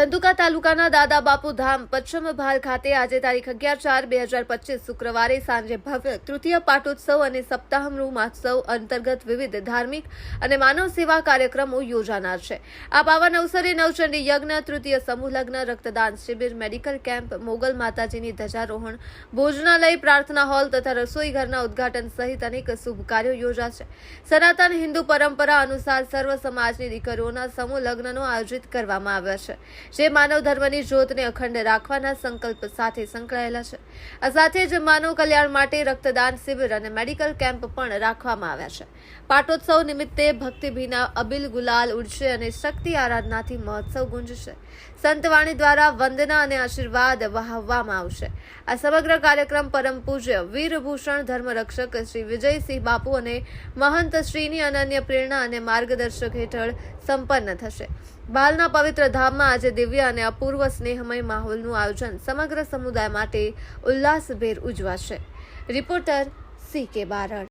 ધંધુકા તાલુકાના દાદા બાપુ ધામ પશ્ચિમ ભાલ ખાતે આજે તારીખ અગિયાર ચાર બે હજાર પચીસ શુક્રવારે સાંજે ભવ્ય તૃતીય પાટોત્સવ અને સપ્તાહમૃ મહોત્સવ અંતર્ગત વિવિધ ધાર્મિક અને માનવ સેવા કાર્યક્રમો યોજાનાર છે. આ પાવન અવસરે નવચંડી યજ્ઞ, તૃતીય સમૂહ લગ્ન, રક્તદાન શિબિર, મેડિકલ કેમ્પ, મોગલ માતાજીની ધજારોહણ ભોજનાલય, પ્રાર્થના હોલ તથા રસોઈ ઘરના ઉદ્ઘાટન સહિત અનેક શુભ કાર્યો યોજાશે સનાતન હિન્દુ પરંપરા અનુસાર સર્વ સમાજની દીકરીઓના સમૂહ લગ્નનો આયોજિત કરવામાં આવ્યા છે. જે માનવ ધર્મની જ્યોતને અખંડ રાખવાના સંકલ્પ સાથે સંકળાયેલા છે. આ સાથે જ માનવ કલ્યાણ માટે રક્તદાન શિબિર અને મેડિકલ કેમ્પ પણ રાખવામાં આવ્યા છે. પાટોત્સવ નિમિત્તે ભક્તિભીના અબિલ ગુલાલ ઉડશે અને શક્તિ આરાધનાથી મહોત્સવ ગુંજશે. સંતવાણી દ્વારા વંદના અને આશીર્વાદ વહાવવામાં આવશે. આ સમગ્ર કાર્યક્રમ પરમ પૂજ્ય વીરભૂષણ ધર્મરક્ષક શ્રી વિજયસિંહ બાપુ અને મહંત શ્રીની અનન્ય પ્રેરણા અને માર્ગદર્શક હેઠળ સંપન્ન થશે. બાલના પવિત્ર ધામમાં આજે દિવ્ય અને અપૂર્વ સ્નેહમય માહોલનું આયોજન સમગ્ર સમુદાય માટે ઉલ્લાસભેર ઉજવાશે. રિપોર્ટર સી કે બારડ.